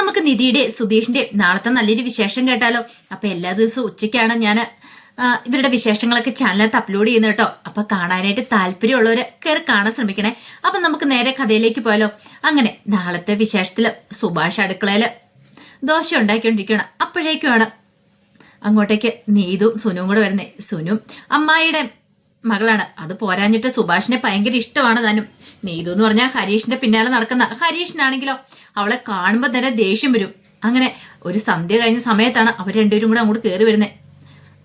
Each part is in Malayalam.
നമുക്ക് നിധിയുടെ സുധീഷിന്റെ നാളത്തെ നല്ലൊരു വിശേഷം കേട്ടാലോ? അപ്പൊ എല്ലാ ദിവസവും ഉച്ചയ്ക്കാണ് ഞാൻ ഇവരുടെ വിശേഷങ്ങളൊക്കെ ചാനലിനകത്ത് അപ്ലോഡ് ചെയ്യുന്നത് കേട്ടോ. അപ്പൊ കാണാനായിട്ട് താല്പര്യമുള്ളവർ കയറി കാണാൻ ശ്രമിക്കണേ. അപ്പൊ നമുക്ക് നേരെ കഥയിലേക്ക് പോയാലോ? അങ്ങനെ നാളത്തെ വിശേഷത്തിൽ സുഭാഷ് അടുക്കളയിൽ ദോശ ഉണ്ടാക്കിക്കൊണ്ടിരിക്കുകയാണ്. അപ്പോഴേക്കുമാണ് അങ്ങോട്ടേക്ക് നീതും സുനുവും കൂടെ വരുന്നേ. സുനു അമ്മായിയുടെ മകളാണ്. അത് പോരാഞ്ഞിട്ട് സുഭാഷിനെ ഭയങ്കര ഇഷ്ടമാണ് താനും. നീതു എന്ന് പറഞ്ഞാൽ ഹരീഷിന്റെ പിന്നാലെ നടക്കുന്ന ഹരീഷിനാണെങ്കിലോ അവളെ കാണുമ്പോൾ തന്നെ ദേഷ്യം വരും. അങ്ങനെ ഒരു സന്ധ്യ കഴിഞ്ഞ സമയത്താണ് അവർ രണ്ടുപേരും കൂടെ അങ്ങോട്ട് കയറി വരുന്നത്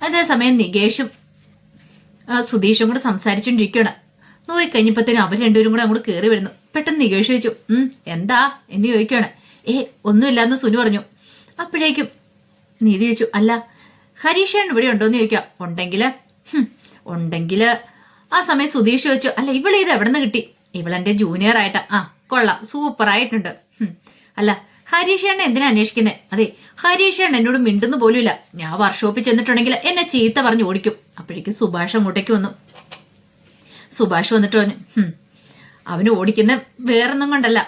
അതേസമയം നികേഷും സുധീഷും കൂടെ സംസാരിച്ചുകൊണ്ടിരിക്കുകയാണ് നോയി കഴിഞ്ഞപ്പോഴത്തേനും അവർ രണ്ടുപേരും കൂടെ അങ്ങോട്ട് കയറി വരുന്നു. പെട്ടെന്ന് നികേഷ് ചോദിച്ചു എന്താ? എന്ന് ചോദിക്കുകയാണ്. ഏ ഒന്നുമില്ലാന്ന് സുനു പറഞ്ഞു. അപ്പോഴേക്കും നീതി ചോദിച്ചു അല്ല ഹരീഷൻ ഇവിടെ ഉണ്ടോ എന്ന് ചോദിക്കുക ഉണ്ടെങ്കിൽ ഉണ്ടെങ്കിൽ ആ സമയം സുധീഷ് വെച്ചു അല്ല ഇവളെ ഇത് എവിടെ നിന്ന് കിട്ടി ഇവളെന്റെ ജൂനിയർ ആയിട്ടാ. ആ കൊള്ളാം സൂപ്പർ ആയിട്ടുണ്ട്. അല്ല ഹരീഷ് എണ്ണ എന്തിനാ അന്വേഷിക്കുന്നത് അതെ ഹരീഷ് എണ്ണ എന്നോട് മിണ്ടുന്നു പോലുമില്ല. ഞാൻ വർക്ക്ഷോപ്പിൽ ചെന്നിട്ടുണ്ടെങ്കിൽ എന്നെ ചീത്ത പറഞ്ഞ് ഓടിക്കും. അപ്പോഴേക്കും സുഭാഷ് അങ്ങോട്ടേക്ക് വന്നു. സുഭാഷ് വന്നിട്ട് പറഞ്ഞു "ഹും, അവന് ഓടിക്കുന്ന വേറൊന്നും കൊണ്ടല്ല.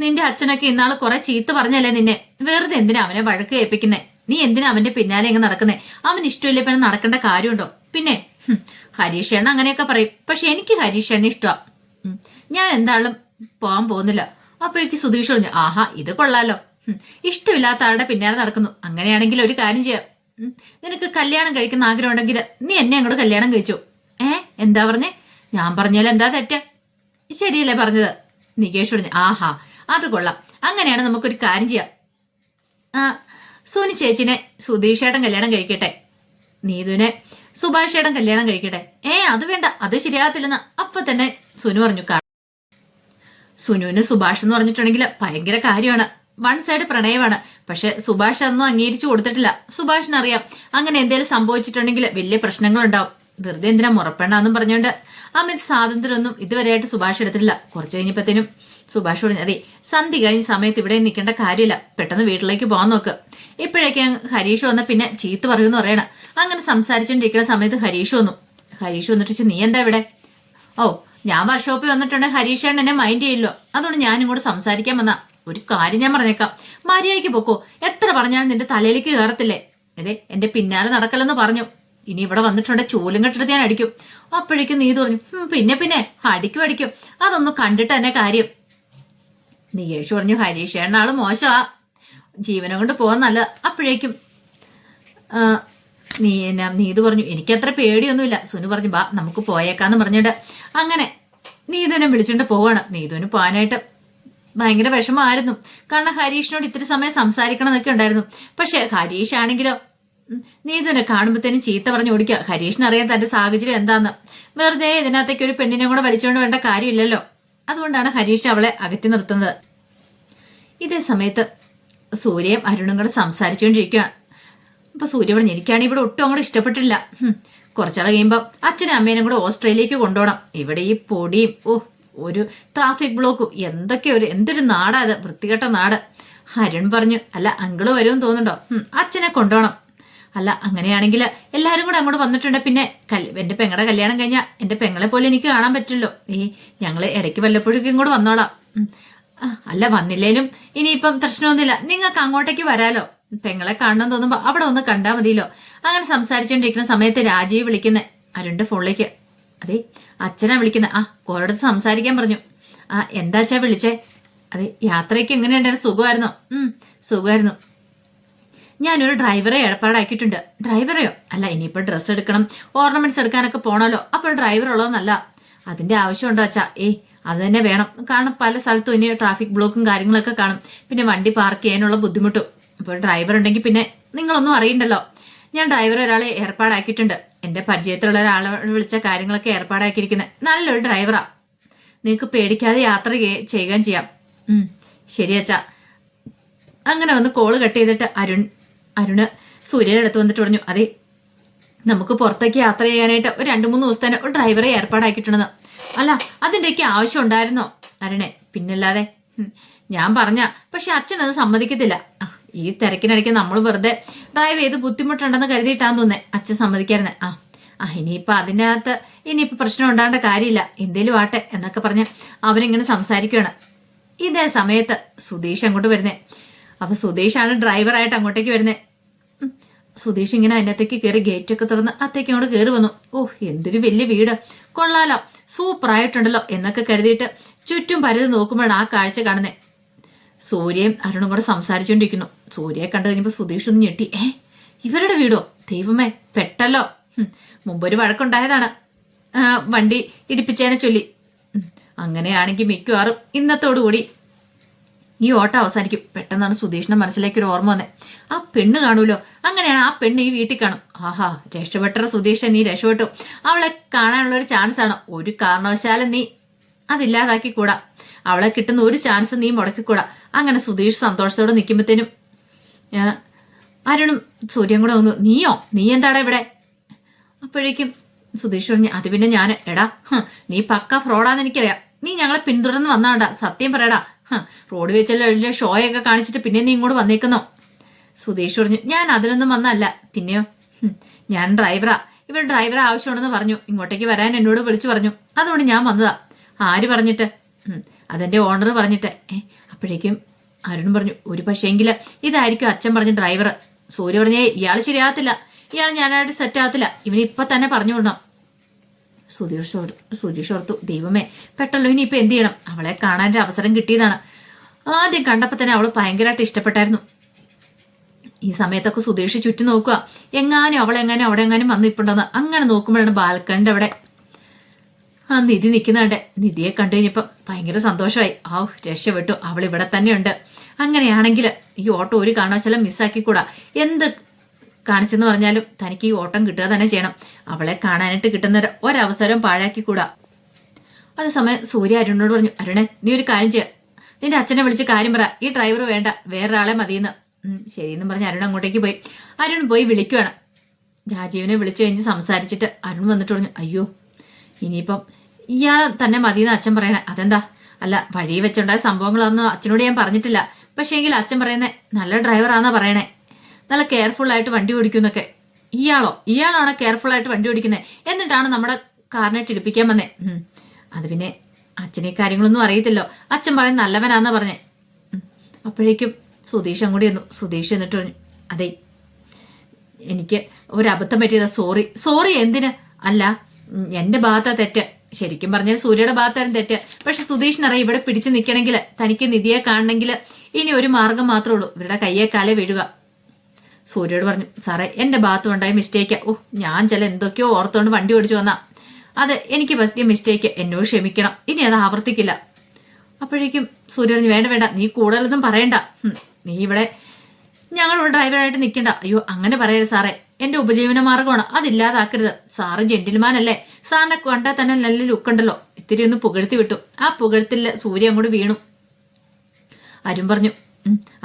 നിന്റെ അച്ഛനൊക്കെ ഇന്നാൾ കുറെ ചീത്ത പറഞ്ഞല്ലേ നിന്നെ? വേറെ എന്തിനാ അവനെ വഴക്ക് ഏൽപ്പിക്കുന്നേ? നീ എന്തിനാ അവന്റെ പിന്നാലെ ഇങ്ങനെ നടക്കുന്നേ? അവൻ ഇഷ്ടമില്ല പിന്നെ നടക്കേണ്ട കാര്യമുണ്ടോ? പിന്നെ ഹും, ഹരീഷ് അണ്ണ അങ്ങനെയൊക്കെ പറയും. പക്ഷെ എനിക്ക് ഹരീഷ് അണ്ണ ഇഷ്ടമാ ഞാൻ എന്താളും പോകാൻ പോകുന്നില്ല. അപ്പോഴേക്ക് സുധീഷ് പറഞ്ഞു ആഹാ ഇത് കൊള്ളാലോ. ഇഷ്ടമില്ലാത്ത ആളുടെ പിന്നാലെ നടക്കുന്നു. അങ്ങനെയാണെങ്കിൽ ഒരു കാര്യം ചെയ്യാം. നിനക്ക് കല്യാണം കഴിക്കുന്ന ആഗ്രഹം ഉണ്ടെങ്കിൽ നീ എന്നെ അങ്ങോട്ട് കല്യാണം കഴിച്ചു? ഏ? എന്താ പറഞ്ഞേ? ഞാൻ പറഞ്ഞാൽ എന്താ തെറ്റ്? ശരിയല്ലേ പറഞ്ഞത്? നികേഷ് പറഞ്ഞു ആഹാ അത് കൊള്ളാം. അങ്ങനെയാണ് നമുക്കൊരു കാര്യം ചെയ്യാം. ആ സോനി ചേച്ചിനെ സുധീഷേട്ടൻ കല്യാണം കഴിക്കട്ടെ. നീതുവിനെ സുഭാഷേട്ടൻ കല്യാണം കഴിക്കട്ടെ. ഏ അത് വേണ്ട. അത് ശരിയാകത്തില്ലെന്ന് അപ്പൊ തന്നെ സുനു പറഞ്ഞു. "കാ- സുനുവിന് സുഭാഷ് എന്ന് പറഞ്ഞിട്ടുണ്ടെങ്കിൽ ഭയങ്കര കാര്യമാണ്. വൺ സൈഡ് പ്രണയമാണ്. പക്ഷെ സുഭാഷ് അതൊന്നും അംഗീകരിച്ചു കൊടുത്തിട്ടില്ല. സുഭാഷിന് അറിയാം അങ്ങനെ എന്തെങ്കിലും സംഭവിച്ചിട്ടുണ്ടെങ്കിൽ വലിയ പ്രശ്നങ്ങളുണ്ടാവും. വെറുതെ എന്തിനാ മുറപ്പെണ്ണാന്നും പറഞ്ഞുകൊണ്ട് അമിത് സ്വാതന്ത്ര്യമൊന്നും ഇതുവരെയായിട്ട് സുഭാഷ് എടുത്തിട്ടില്ല. കുറച്ച് കഴിഞ്ഞപ്പോഴത്തേനും സുഭാഷ് പറഞ്ഞു അതെ സന്ധി കഴിഞ്ഞ സമയത്ത് ഇവിടെ നിൽക്കേണ്ട കാര്യമില്ല. പെട്ടെന്ന് വീട്ടിലേക്ക് പോകാൻ നോക്ക്. ഇപ്പോഴേക്ക് ഹരീഷ് വന്ന പിന്നെ ചീത്ത പറയുമെന്ന് പറയണം. അങ്ങനെ സംസാരിച്ചുകൊണ്ടിരിക്കുന്ന സമയത്ത് ഹരീഷ് വന്നു. ഹരീഷ് വന്നിട്ട് നീ എന്താ ഇവിടെ? ഓ ഞാൻ വർക്ക്ഷോപ്പിൽ വന്നിട്ടുണ്ട് ഹരീഷ് എന്നെ മൈൻഡ് ചെയ്യില്ലോ. അതുകൊണ്ട് ഞാനും കൂടെ സംസാരിക്കാൻ വന്ന. ഒരു കാര്യം ഞാൻ പറഞ്ഞേക്കാം. മര്യാദയ്ക്ക് പൊക്കോ. എത്ര പറഞ്ഞാലും നിന്റെ തലയിലേക്ക് കയറത്തില്ലേ? അതെ എന്റെ പിന്നാലെ നടക്കലെന്ന് പറഞ്ഞു. ഇനി ഇവിടെ വന്നിട്ടുണ്ട് ചൂലും കെട്ടിട്ട് ഞാൻ അടിക്കും. അപ്പോഴേക്കും നീ പറഞ്ഞു. "ഉം, പിന്നെ പിന്നെ. അടിക്കും അടിക്കും. അതൊന്നും കണ്ടിട്ട് തന്നെ കാര്യം. നികേഷ് പറഞ്ഞു ഹരീഷ് ആൾ മോശമാ. ജീവനം കൊണ്ട് പോകാൻ നല്ല. അപ്പോഴേക്കും നീ എന്നാ നീതു പറഞ്ഞു എനിക്കത്ര പേടിയൊന്നുമില്ല. സുനു പറഞ്ഞു ബാ നമുക്ക് പോയേക്കാന്ന് പറഞ്ഞിട്ട്. അങ്ങനെ നീതുവിനെ വിളിച്ചുകൊണ്ട് പോവാണ്. നീതുവിന് പോകാനായിട്ട് ഭയങ്കര വിഷമമായിരുന്നു. കാരണം ഹരീഷിനോട് ഇത്ര സമയം സംസാരിക്കണം എന്നൊക്കെ ഉണ്ടായിരുന്നു. പക്ഷെ ഹരീഷ് ആണെങ്കിലോ നീതുവിനെ കാണുമ്പോഴത്തേനും ചീത്ത പറഞ്ഞു ഓടിക്കുക. ഹരീഷിനറിയാൻ തന്റെ സാഹചര്യം എന്താന്ന്. വെറുതെ ഇതിനകത്തേക്ക് ഒരു പെണ്ണിനെ കൂടെ വലിച്ചുകൊണ്ട് വേണ്ട കാര്യമില്ലല്ലോ. അതുകൊണ്ടാണ് ഹരീഷ് അവളെ അകറ്റി നിർത്തുന്നത്. ഇതേ സമയത്ത് സൂര്യയും അരുണും കൂടെ സംസാരിച്ചുകൊണ്ടിരിക്കുകയാണ്. അപ്പൊ സൂര്യ പറഞ്ഞു എനിക്കാണെങ്കിൽ ഇവിടെ ഒട്ടും അങ്ങോട്ട് ഇഷ്ടപ്പെട്ടില്ല. കുറച്ചാൾ കഴിയുമ്പോൾ അച്ഛനും അമ്മേനും കൂടെ ഓസ്ട്രേലിയക്ക് കൊണ്ടുപോകണം. ഇവിടെ ഈ പൊടിയും ഓ ഒരു ട്രാഫിക് ബ്ലോക്കും എന്തൊക്കെ ഒരു എന്തൊരു നാടാ അത് വൃത്തികെട്ട നാട്. അരുൺ പറഞ്ഞു അല്ല അങ്കിൾ വരുമെന്ന് തോന്നുന്നുണ്ടോ? അച്ഛനെ കൊണ്ടുപോകണം. അല്ല അങ്ങനെയാണെങ്കിൽ എല്ലാവരും കൂടെ അങ്ങോട്ട് വന്നിട്ടുണ്ട്. പിന്നെ എന്റെ പെങ്ങളുടെ കല്യാണം കഴിഞ്ഞാൽ എന്റെ പെങ്ങളെ പോലെ എനിക്ക് കാണാൻ പറ്റുമല്ലോ ഏ ഞങ്ങൾ ഇടയ്ക്ക് വല്ലപ്പോഴേക്കും ഇങ്ങോട്ട് വന്നോളാം. അല്ല വന്നില്ലേലും ഇനിയിപ്പം പ്രശ്നമൊന്നുമില്ല. നിങ്ങൾക്ക് അങ്ങോട്ടേക്ക് വരാലോ. പെങ്ങളെ കാണണം തോന്നുമ്പോൾ അവിടെ ഒന്ന് കണ്ടാൽ മതിയല്ലോ. അങ്ങനെ സംസാരിച്ചുകൊണ്ടിരിക്കുന്ന സമയത്ത് രാജീവ് വിളിക്കുന്നത് അരുണ്ട് ഫോണിലേക്ക്. അതെ അച്ഛനാ വിളിക്കുന്നത് ആ കോരടുത്ത് സംസാരിക്കാൻ പറഞ്ഞു. ആ എന്താച്ചാ വിളിച്ചേ? അതെ യാത്രയ്ക്ക് എങ്ങനെയുണ്ടായിരുന്നു സുഖമായിരുന്നോ? സുഖമായിരുന്നു. ഞാനൊരു ഡ്രൈവറെ ഏർപ്പാടാക്കിയിട്ടുണ്ട്. ഡ്രൈവറെയോ അല്ല ഇനിയിപ്പോൾ ഡ്രസ്സ് എടുക്കണം. ഓർണമെന്റ്സ് എടുക്കാനൊക്കെ പോണല്ലോ. അപ്പോൾ ഡ്രൈവർ ഉള്ളതെന്നല്ല. അതിന്റെ ആവശ്യമുണ്ടോ അച്ഛാ? ഏയ് അത് തന്നെ വേണം. കാരണം പല സ്ഥലത്തും ഇനി ട്രാഫിക് ബ്ലോക്കും കാര്യങ്ങളൊക്കെ കാണും. പിന്നെ വണ്ടി പാർക്ക് ചെയ്യാനുള്ള ബുദ്ധിമുട്ടും. അപ്പോൾ ഡ്രൈവർ ഉണ്ടെങ്കിൽ പിന്നെ നിങ്ങളൊന്നും അറിയണ്ടല്ലോ. ഞാൻ ഡ്രൈവർ ഒരാളെ ഏർപ്പാടാക്കിയിട്ടുണ്ട്. എന്റെ പരിചയത്തിലുള്ള ഒരാളെ വിളിച്ച കാര്യങ്ങളൊക്കെ ഏർപ്പാടാക്കിയിരിക്കുന്നത് നല്ലൊരു ഡ്രൈവറാ നിങ്ങൾക്ക് പേടിക്കാതെ യാത്ര ചെയ്യുകയും ചെയ്യാം. ശരി അച്ഛാ. അങ്ങനെ ഒന്ന് കോൾ കട്ട് ചെയ്തിട്ട് അരുൺ അരുണ് സൂര്യയുടെ അടുത്ത് വന്നിട്ട് പറഞ്ഞു അതെ നമുക്ക് പുറത്തേക്ക് യാത്ര ചെയ്യാനായിട്ട് ഒരു രണ്ട് മൂന്ന് ദിവസത്തേന് ഒരു ഡ്രൈവറെ ഏർപ്പാടാക്കിയിട്ടുണ്ടെന്ന്. അല്ല അതിന്റെയൊക്കെ ആവശ്യം ഉണ്ടായിരുന്നോ? അരുണെ പിന്നല്ലാതെ ഞാൻ പറഞ്ഞ പക്ഷെ അച്ഛൻ അത് സമ്മതിക്കത്തില്ല. ഈ തിരക്കിനിടയ്ക്ക് നമ്മൾ വെറുതെ ഡ്രൈവ് ചെയ്ത് ബുദ്ധിമുട്ടുണ്ടെന്ന് കരുതിയിട്ടാന്ന് തോന്നേ അച്ഛൻ സമ്മതിക്കാരുന്നെ ആ ആ ഇനിയിപ്പോൾ അതിനകത്ത് ഇനിയിപ്പോൾ പ്രശ്നം ഉണ്ടാകേണ്ട കാര്യമില്ല എന്തേലും ആട്ടെ എന്നൊക്കെ പറഞ്ഞ് അവരിങ്ങനെ സംസാരിക്കുകയാണ് ഇതേ സമയത്ത് സുധീഷ് അങ്ങോട്ട് വരുന്നേ. അപ്പൊ സുധീഷാണ് ഡ്രൈവറായിട്ട് അങ്ങോട്ടേക്ക് വരുന്നത് സുധീഷ് ഇങ്ങനെ അതിനകത്തേക്ക് കയറി ഗേറ്റൊക്കെ തുറന്ന് അത്തേക്ക് അങ്ങോട്ട് കയറി വന്നു. ഓ എന്തൊരു വലിയ വീട്. കൊള്ളാലോ. സൂപ്പർ ആയിട്ടുണ്ടല്ലോ എന്നൊക്കെ കരുതിയിട്ട് ചുറ്റും പരിധി നോക്കുമ്പോഴാണ് ആ കാഴ്ച കാണുന്നത് സൂര്യയും അരുണും കൂടെ സംസാരിച്ചുകൊണ്ടിരിക്കുന്നു. സൂര്യയെ കണ്ടു കഴിഞ്ഞപ്പോൾ സുധീഷ് ഒന്ന് ഞെട്ടി. ഏ ഇവരുടെ വീടോ? ദൈവമേ പെട്ടല്ലോ. മുമ്പൊരു വഴക്കുണ്ടായതാണ്. വണ്ടി ഇടിപ്പിച്ചതിനെ ചൊല്ലി. അങ്ങനെയാണെങ്കിൽ മിക്കവാറും ഇന്നത്തോടുകൂടി ഈ ഓട്ടം അവസാനിക്കും. പെട്ടെന്നാണ് സുധീഷിന്റെ മനസ്സിലേക്ക് ഒരു ഓർമ്മ വന്നേ. ആ പെണ്ണ് കാണൂലോ? അങ്ങനെയാണ് ആ പെണ്ണ് ഈ വീട്ടിൽ കാണും. ആഹാ രക്ഷപ്പെട്ട സുധീഷ നീ രക്ഷപ്പെട്ടു. അവളെ കാണാനുള്ള ഒരു ചാൻസ് ആണ്. ഒരു കാരണവശാലും നീ അതില്ലാതാക്കി കൂടാ അവളെ കിട്ടുന്ന ഒരു ചാൻസ് നീ മുടക്കിക്കൂടാ. അങ്ങനെ സുധീഷ് സന്തോഷത്തോടെ നിൽക്കുമ്പോഴത്തേനും അരുണും സൂര്യൻ കൂടെ വന്നു. നീയോ? നീ എന്താടാ ഇവിടെ? അപ്പോഴേക്കും സുധീഷ് പറഞ്ഞു അത് പിന്നെ ഞാൻ എടാ നീ പക്ക ഫ്രോഡാന്ന് എനിക്കറിയാം. നീ ഞങ്ങളെ പിന്തുടർന്ന് വന്നാണ്ടാ. സത്യം പറയടാ. റോഡ് വെച്ചല്ലോ ഷോയൊക്കെ കാണിച്ചിട്ട് പിന്നെ നീ ഇങ്ങോട്ട് വന്നേക്കുന്നോ? സുധീഷ് പറഞ്ഞു ഞാൻ അതിനൊന്നും വന്നല്ല പിന്നെയോ? ഞാൻ ഡ്രൈവറാ. ഇവർ ഡ്രൈവർ ആവശ്യമുണ്ടെന്ന് പറഞ്ഞു. ഇങ്ങോട്ടേക്ക് വരാൻ എന്നോട് വിളിച്ചു പറഞ്ഞു. അതുകൊണ്ട് ഞാൻ വന്നതാ. ആര് പറഞ്ഞിട്ട്? അതെന്റെ ഓണർ പറഞ്ഞിട്ട്. അപ്പോഴേക്കും അരുൺ പറഞ്ഞു ഒരു പക്ഷേങ്കിൽ ഇതായിരിക്കും അച്ഛൻ പറഞ്ഞ ഡ്രൈവർ സൂര്യ പറഞ്ഞേ ഇയാൾ ശരിയാകത്തില്ല. ഇയാൾ ഞാനായിട്ട് സെറ്റ് ആകത്തില്ല ഇവന് ഇപ്പൊ തന്നെ പറഞ്ഞു വിടണം. സുധീഷ് സുധീഷോർത്തു ദൈവമേ പെട്ടല്ലോ ഇനി ഇപ്പൊ എന്ത് ചെയ്യണം? അവളെ കാണാൻ ഒരു അവസരം കിട്ടിയതാണ്. ആദ്യം കണ്ടപ്പോൾ തന്നെ അവൾ ഭയങ്കരമായിട്ട് ഇഷ്ടപ്പെട്ടായിരുന്നു. ഈ സമയത്തൊക്കെ സുധീഷ് ചുറ്റും നോക്കുക. എങ്ങാനും അവളെങ്ങാനും അവിടെ എങ്ങാനും വന്ന് അങ്ങനെ നോക്കുമ്പോഴാണ് ബാൽക്കണിന്റെ അവിടെ ആ നിധി നിൽക്കുന്നുണ്ട്. നിധിയെ കണ്ടു കഴിഞ്ഞപ്പം ഭയങ്കര സന്തോഷമായി. ആ രക്ഷപ്പെട്ടു. അവൾ ഇവിടെ തന്നെയുണ്ട്. അങ്ങനെയാണെങ്കിൽ ഈ ഓട്ടോ ഒരു കാരണവശാലും മിസ്സാക്കിക്കൂടാ എന്ത് കാണിച്ചെന്ന് പറഞ്ഞാലും തനിക്ക് ഈ ഓട്ടം കിട്ടുക തന്നെ ചെയ്യണം. അവളെ കാണാനായിട്ട് കിട്ടുന്ന ഒരു ഒരവസരം പാഴാക്കിക്കൂടാ. അതേസമയം സൂര്യ അരുണിനോട് പറഞ്ഞു അരുണെ നീ ഒരു കാര്യം ചെയ്യുക നിന്റെ അച്ഛനെ വിളിച്ച് കാര്യം പറ. ഈ ഡ്രൈവർ വേണ്ട. വേറൊരാളെ മതിയെന്ന്. ശരി ശരിയെന്നും പറഞ്ഞ് അരുൺ അങ്ങോട്ടേക്ക് പോയി. അരുൺ പോയി വിളിക്കുവാണ്. രാജീവിനെ വിളിച്ചു കഴിഞ്ഞ് സംസാരിച്ചിട്ട് അരുൺ വന്നിട്ട് പറഞ്ഞു അയ്യോ ഇനിയിപ്പം ഇയാളെ തന്നെ മതിയെന്ന് അച്ഛൻ പറയണേ. അതെന്താ? അല്ല വഴി വെച്ചുണ്ടായ സംഭവങ്ങളൊന്നും അച്ഛനോട് ഞാൻ പറഞ്ഞിട്ടില്ല. പക്ഷേ എങ്കിൽ അച്ഛൻ പറയുന്നേ നല്ല ഡ്രൈവറാന്നാ പറയണേ. നല്ല കെയർഫുൾ ആയിട്ട് വണ്ടി ഓടിക്കുന്നൊക്കെ. ഇയാളോ? ഇയാളാണ് കെയർഫുൾ ആയിട്ട് വണ്ടി ഓടിക്കുന്നത് എന്നിട്ടാണ് നമ്മുടെ കാറിനെ ടിടിപ്പിക്കാൻ വന്നേ. അത് പിന്നെ അച്ഛനെ കാര്യങ്ങളൊന്നും അറിയത്തില്ലോ. അച്ഛൻ പറയും നല്ലവനാന്നാ പറഞ്ഞേ. അപ്പോഴേക്കും സുധീഷ് അങ്ങോട്ട് ചെന്നു. സുധീഷ് എന്നിട്ട് പറഞ്ഞു അതെ എനിക്ക് ഒരബദ്ധം പറ്റിയതാ സോറി സോറി എന്തിന്? അല്ല എന്റെ ഭാഗത്താ തെറ്റ്. ശരിക്കും പറഞ്ഞാൽ സൂര്യയുടെ ഭാഗത്തായിരുന്നു തെറ്റ്. പക്ഷെ സുധീഷിനറിയാം ഇവിടെ പിടിച്ചു നിൽക്കണമെങ്കിൽ തനിക്ക് നിധിയെ കാണണമെങ്കിൽ ഇനി ഒരു മാർഗം മാത്രമേ ഉള്ളൂ. ഇവരുടെ കയ്യെ കാലേ വീഴുക. സൂര്യയോട് പറഞ്ഞു സാറേ എന്റെ ഭാഗത്തും ഉണ്ടായ മിസ്റ്റേക്ക് ഓ ഞാൻ ചില എന്തൊക്കെയോ ഓർത്തുകൊണ്ട് വണ്ടി ഓടിച്ചു വന്നാ. അത് എനിക്ക് പറ്റിയ മിസ്റ്റേക്ക് എന്നോട് ക്ഷമിക്കണം. ഇനി അത് ആവർത്തിക്കില്ല. അപ്പോഴേക്കും സൂര്യ പറഞ്ഞു വേണ്ട വേണ്ട. നീ കൂടുതലൊന്നും പറയണ്ട. നീ ഇവിടെ ഞങ്ങളിവിടെ ഡ്രൈവറായിട്ട് നിൽക്കണ്ട അയ്യോ അങ്ങനെ പറയരുത് സാറേ. എന്റെ ഉപജീവന മാർഗമാണ്. അതില്ലാതാക്കരുത്. സാറ് ജെന്റിൽമാനല്ലേ സാറിനെ കണ്ടാൽ തന്നെ നല്ല ലുക്ക് ഉണ്ടല്ലോ. ഇത്തിരി ഒന്ന് പുകഴ്ത്തി വിട്ടു. ആ പുകഴ്ത്തിൽ സൂര്യ അങ്ങോട്ട് വീണു. അരും പറഞ്ഞു "ഉം,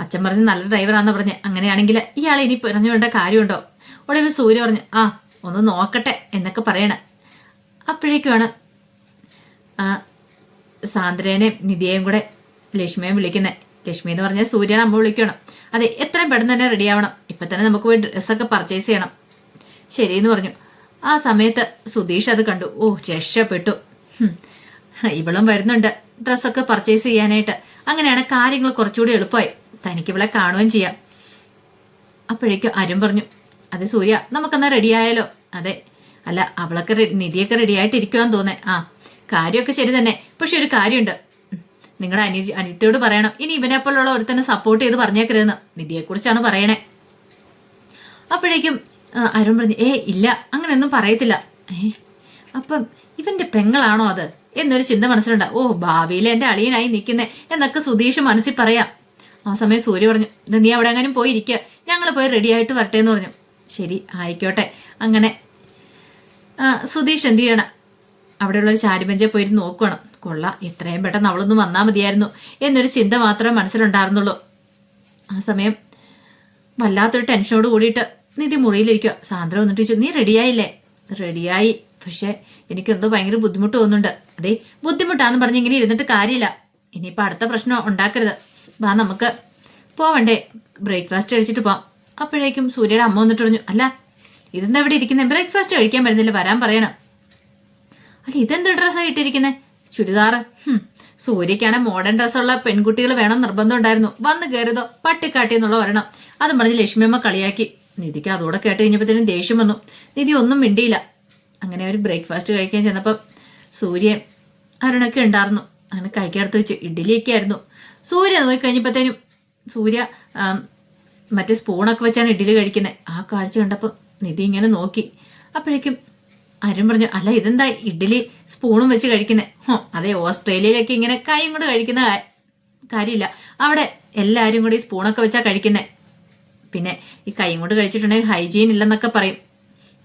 അച്ഛൻ പറഞ്ഞ് നല്ല ഡ്രൈവറാന്ന് പറഞ്ഞ്. അങ്ങനെയാണെങ്കിൽ ഇയാൾ ഇനി പറഞ്ഞു വേണ്ട കാര്യമുണ്ടോ? ഒടുവിൽ സൂര്യ പറഞ്ഞു ആ ഒന്ന് നോക്കട്ടെ എന്നൊക്കെ പറയണ. അപ്പോഴേക്കുമാണ് ആ സാന്ദ്രേനെ നിധിയെയും കൂടെ ലക്ഷ്മിയെ വിളിക്കുന്നത് ലക്ഷ്മി എന്ന് പറഞ്ഞാൽ സൂര്യനെ അമ്മ വിളിക്കണം. അതെ എത്രയും പെട്ടെന്ന് തന്നെ റെഡി ആവണം. ഇപ്പം തന്നെ നമുക്ക് പോയി ഡ്രസ്സൊക്കെ പർച്ചേസ് ചെയ്യണം. ശരി എന്ന് പറഞ്ഞു. ആ സമയത്ത് സുധീഷ് അത് കണ്ടു. ഓ രക്ഷപ്പെട്ടു. ഇവളും വരുന്നുണ്ട്. ഡ്രസ്സൊക്കെ പർച്ചേസ് ചെയ്യാനായിട്ട്. അങ്ങനെയാണ് കാര്യങ്ങൾ കുറച്ചുകൂടി എളുപ്പമായി. തനിക്ക് ഇവിടെ കാണുകയും ചെയ്യാം. അപ്പോഴേക്കും അരും പറഞ്ഞു അതെ സൂര്യ നമുക്കെന്നാ റെഡിയായാലോ അതെ. അല്ല അവളൊക്കെ നിധിയൊക്കെ റെഡി ആയിട്ടിരിക്കുവാന്ന് തോന്നേ. ആ കാര്യമൊക്കെ ശരി തന്നെ. പക്ഷെ ഒരു കാര്യമുണ്ട്. നിങ്ങളുടെ അനി അനിത്യയോട് പറയണം. ഇനി ഇവനെ പോലുള്ള ഒരുത്തന്നെ സപ്പോർട്ട് ചെയ്ത് പറഞ്ഞേക്കരുതെന്ന്. നിധിയെക്കുറിച്ചാണ് പറയണേ. അപ്പോഴേക്കും അരുൺ പറഞ്ഞു ഏ ഇല്ല. അങ്ങനെയൊന്നും പറയത്തില്ല. ഏ അപ്പം ഇവന്റെ പെങ്ങളാണോ അത്? എന്നൊരു ചിന്ത മനസ്സിലുണ്ടാ. ഓ ഭാവിയിൽ എന്റെ അളിയനായി നിൽക്കുന്നേ എന്നൊക്കെ സുധീഷ് മനസ്സിൽ പറയാം. ആ സമയം സൂര്യ പറഞ്ഞു "ഇത് നീ അവിടെ എങ്ങാനും പോയി ഇരിക്കുക ഞങ്ങൾ പോയി റെഡി ആയിട്ട് വരട്ടെ എന്ന് പറഞ്ഞു. ശരി ആയിക്കോട്ടെ. അങ്ങനെ സുധീഷ് എന്ത് ചെയ്യണം? അവിടെയുള്ള ഒരു ചാരിബെഞ്ചിൽ പോയിരുന്ന് നോക്കണം. കൊള്ള എത്രയും പെട്ടെന്ന് അവളൊന്നും വന്നാൽ മതിയായിരുന്നു എന്നൊരു ചിന്ത മാത്രമേ മനസ്സിലുണ്ടായിരുന്നുള്ളൂ. ആ സമയം വല്ലാത്തൊരു ടെൻഷനോട് കൂടിയിട്ട് നിധി മുറിയിലിരിക്കുക. സാന്ദ്ര വന്നിട്ട് ചോദിച്ചു നീ റെഡിയായില്ലേ റെഡിയായി. പക്ഷേ എനിക്കെന്തോ ഭയങ്കര ബുദ്ധിമുട്ട് തോന്നുന്നുണ്ട്. അതെ ബുദ്ധിമുട്ടാന്ന് പറഞ്ഞ് ഇങ്ങനെ ഇരുന്നിട്ട് കാര്യമില്ല. ഇനിയിപ്പോൾ അടുത്ത പ്രശ്നം ഉണ്ടാക്കരുത്. വാ നമുക്ക് പോവണ്ടേ. ബ്രേക്ക്ഫാസ്റ്റ് കഴിച്ചിട്ട് പോവാം. അപ്പോഴേക്കും സൂര്യയുടെ അമ്മ വന്നിട്ട് പറഞ്ഞു അല്ല ഇതെന്താ ഇവിടെ ഇരിക്കുന്നത് ബ്രേക്ക്ഫാസ്റ്റ് കഴിക്കാൻ വരുന്നില്ല വരാൻ പറയണം. അല്ല ഇതെന്ത് ഡ്രസ്സാണ് ഇട്ടിരിക്കുന്നത് ചുരിദാറ്. സൂര്യക്കാണ് മോഡേൺ ഡ്രസ്സുള്ള പെൺകുട്ടികൾ വേണം നിർബന്ധം ഉണ്ടായിരുന്നു. വന്ന് കയറിയതോ പട്ടിക്കാട്ടി എന്നുള്ള അതും പറഞ്ഞ് ലക്ഷ്മിയമ്മ കളിയാക്കി. നിധിക്ക് അതോടെ കേട്ട് കഴിഞ്ഞപ്പോഴത്തേനും ദേഷ്യം വന്നു. നിധി ഒന്നും മിണ്ടിയില്ല. അങ്ങനെ അവർ ബ്രേക്ക്ഫാസ്റ്റ് കഴിക്കാൻ ചെന്നപ്പം സൂര്യൻ അരുണൊക്കെ ഉണ്ടായിരുന്നു അങ്ങനെ കഴിക്കാടുത്ത് വെച്ചു. ഇഡ്ഡലിയൊക്കെ ആയിരുന്നു. സൂര്യ നോക്കി കഴിഞ്ഞപ്പോഴത്തേനും സൂര്യ മറ്റേ സ്പൂണൊക്കെ വെച്ചാണ് ഇഡ്ഡലി കഴിക്കുന്നത് ആ കാഴ്ച കണ്ടപ്പോൾ നിധി ഇങ്ങനെ നോക്കി. അപ്പോഴേക്കും അരുൺ പറഞ്ഞു അല്ല ഇതെന്താ ഇഡ്ഡലി സ്പൂണും വെച്ച് കഴിക്കുന്നത് ഹോ അതെ ഓസ്ട്രേലിയയിലൊക്കെ ഇങ്ങനെ കൈയും കൊണ്ട് കഴിക്കുന്ന കാര്യമില്ല. അവിടെ എല്ലാവരും കൂടി സ്പൂണൊക്കെ വെച്ചാൽ കഴിക്കുന്നത് പിന്നെ ഈ കൈയും കൊണ്ട് കഴിച്ചിട്ടുണ്ടെങ്കിൽ ഹൈജീൻ ഇല്ലെന്നൊക്കെ പറയും.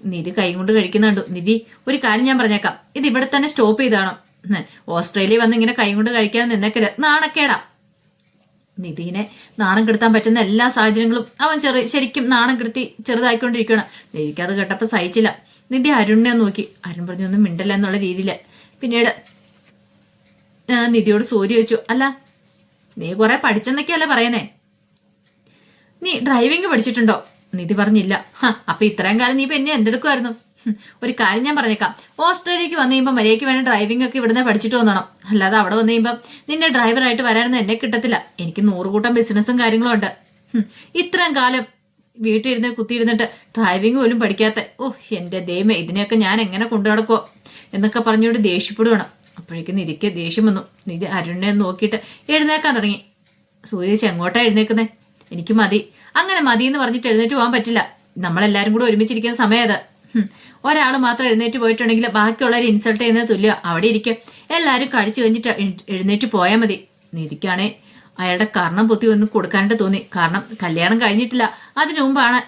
നിധി കൈ കൊണ്ട് കഴിക്കുന്നുണ്ട്. നിധി ഒരു കാര്യം ഞാൻ പറഞ്ഞേക്കാം. ഇത് ഇവിടെ തന്നെ സ്റ്റോപ്പ് ചെയ്താണോ ഓസ്ട്രേലിയ വന്ന് ഇങ്ങനെ കൈ കൊണ്ട് കഴിക്കാൻ നിന്നേക്കരുത് നാണക്കേടാ. നിധിനെ നാണം കെടുത്താൻ പറ്റുന്ന എല്ലാ സാഹചര്യങ്ങളും അവൻ ചെറു ശരിക്കും നാണം കെടുത്തി ചെറുതായിക്കൊണ്ടിരിക്കുകയാണ്. നിധിക്കത് കേട്ടപ്പോൾ സഹിച്ചില്ല. നിധി അരുണിനെ നോക്കി. അരുൺ പറഞ്ഞൊന്നും മിണ്ടല്ല എന്നുള്ള രീതിയിൽ പിന്നീട് നിധിയോട് സൂര്യ ചോദിച്ചു. അല്ല നീ കുറെ പഠിച്ചെന്നൊക്കെയല്ലേ പറയുന്നേ? നീ ഡ്രൈവിംഗ് പഠിച്ചിട്ടുണ്ടോ? നിധി പറഞ്ഞില്ല. അപ്പൊ ഇത്രയും കാലം നീ ഇപ്പൊ എന്നെ എന്തെടുക്കുമായിരുന്നു ഒരു കാര്യം ഞാൻ പറഞ്ഞേക്കാം. ഓസ്ട്രേലിയക്ക് വന്നു കഴിയുമ്പോൾ മര്യാദയ്ക്ക് വേണ്ട ഡ്രൈവിംഗ് ഒക്കെ ഇവിടുന്ന് പഠിച്ചിട്ട് വന്നണം. അല്ലാതെ അവിടെ വന്നു കഴിയുമ്പോൾ നിന്നെ ഡ്രൈവറായിട്ട് വരാനൊന്നും എന്നെ കിട്ടത്തില്ല. എനിക്ക് നൂറുകൂട്ടം ബിസിനസ്സും കാര്യങ്ങളും ഉണ്ട് ഇത്രയും കാലം വീട്ടിൽ ഇരുന്ന് കുത്തിയിരുന്നിട്ട് ഡ്രൈവിംഗ് പോലും പഠിക്കാത്ത ഓ എന്റെ ദൈവമേ ഇതിനെയൊക്കെ ഞാൻ എങ്ങനെ കൊണ്ടു നടക്കുമോ എന്നൊക്കെ പറഞ്ഞുകൊണ്ട് ദേഷ്യപ്പെടുകയാണ് അപ്പോഴേക്കും നിധിക്ക് ദേഷ്യം വന്നു. നിധി അരുണിനെ നോക്കിയിട്ട് എഴുന്നേക്കാൻ തുടങ്ങി. സൂര്യ ചെങ്ങോട്ടാണ് എഴുന്നേക്കുന്നേ എനിക്ക് മതി. അങ്ങനെ മതി എന്ന് പറഞ്ഞിട്ട് എഴുന്നേറ്റ് പോകാൻ പറ്റില്ല. നമ്മളെല്ലാരും കൂടെ ഒരുമിച്ചിരിക്കുന്ന സമയത് ഒരാൾ മാത്രം എഴുന്നേറ്റ് പോയിട്ടുണ്ടെങ്കിൽ ബാക്കിയുള്ളവർ ഇൻസൾട്ട് ചെയ്യുന്നത് തുല്യ. അവിടെ ഇരിക്കും. എല്ലാവരും കഴിച്ചു കഴിഞ്ഞിട്ട് എഴുന്നേറ്റ് പോയാൽ മതി. നിധിക്കാണേ അയാളുടെ കർണം പൊത്തി ഒന്ന് കൊടുക്കാനായിട്ട് തോന്നി. കാരണം കല്യാണം കഴിഞ്ഞിട്ടില്ല. അതിനു മുമ്പാണ്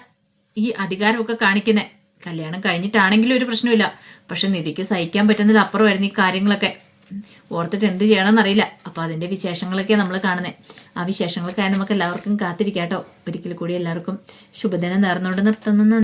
ഈ അധികാരമൊക്കെ കാണിക്കുന്നത് കല്യാണം കഴിഞ്ഞിട്ടാണെങ്കിലും ഒരു പ്രശ്നമില്ല പക്ഷെ നിധിക്ക് സഹിക്കാൻ പറ്റുന്നതിൽ അപ്പുറമായിരുന്നു ഈ കാര്യങ്ങളൊക്കെ. ഓർത്തിട്ട് എന്ത് ചെയ്യണമെന്നറിയില്ല. അപ്പോൾ അതിന്റെ വിശേഷങ്ങളൊക്കെ നമ്മൾ കാണുന്നത് ആ വിശേഷങ്ങൾക്കായി നമുക്ക് എല്ലാവർക്കും കാത്തിരിക്കാം കേട്ടോ ഒരിക്കൽ കൂടി എല്ലാവർക്കും ശുഭദിനം നേർന്നുകൊണ്ട് നിർത്തുന്നു.